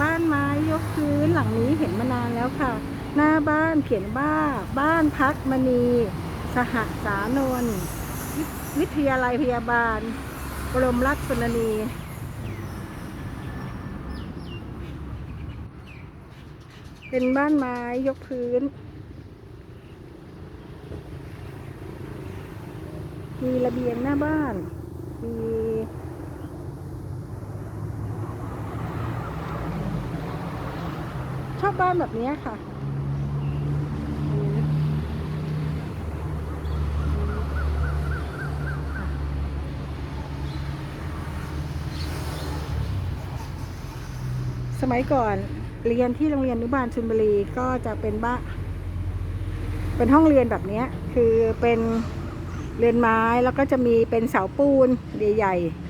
บ้านไม้ยกพื้นหลังนี้เห็นมานานแล้วค่ะ หน้าบ้านเขียนว่าบ้านพักมณี สหสานนท์วิวิทยาลัยพยาบาลกรมราชชนนีเป็นบ้านไม้ยกพื้น มีระเบียงหน้าบ้าน มี ชอบบ้านแบบนี้ค่ะสมัยก่อนเรียนที่โรงเรียนอนุบาลชุนบุรีก็จะเป็นบ้านเป็นห้องเรียนแบบนี้คือเป็นเรือนไม้แล้วก็จะมีเป็นเสาปูนใหญ่ๆ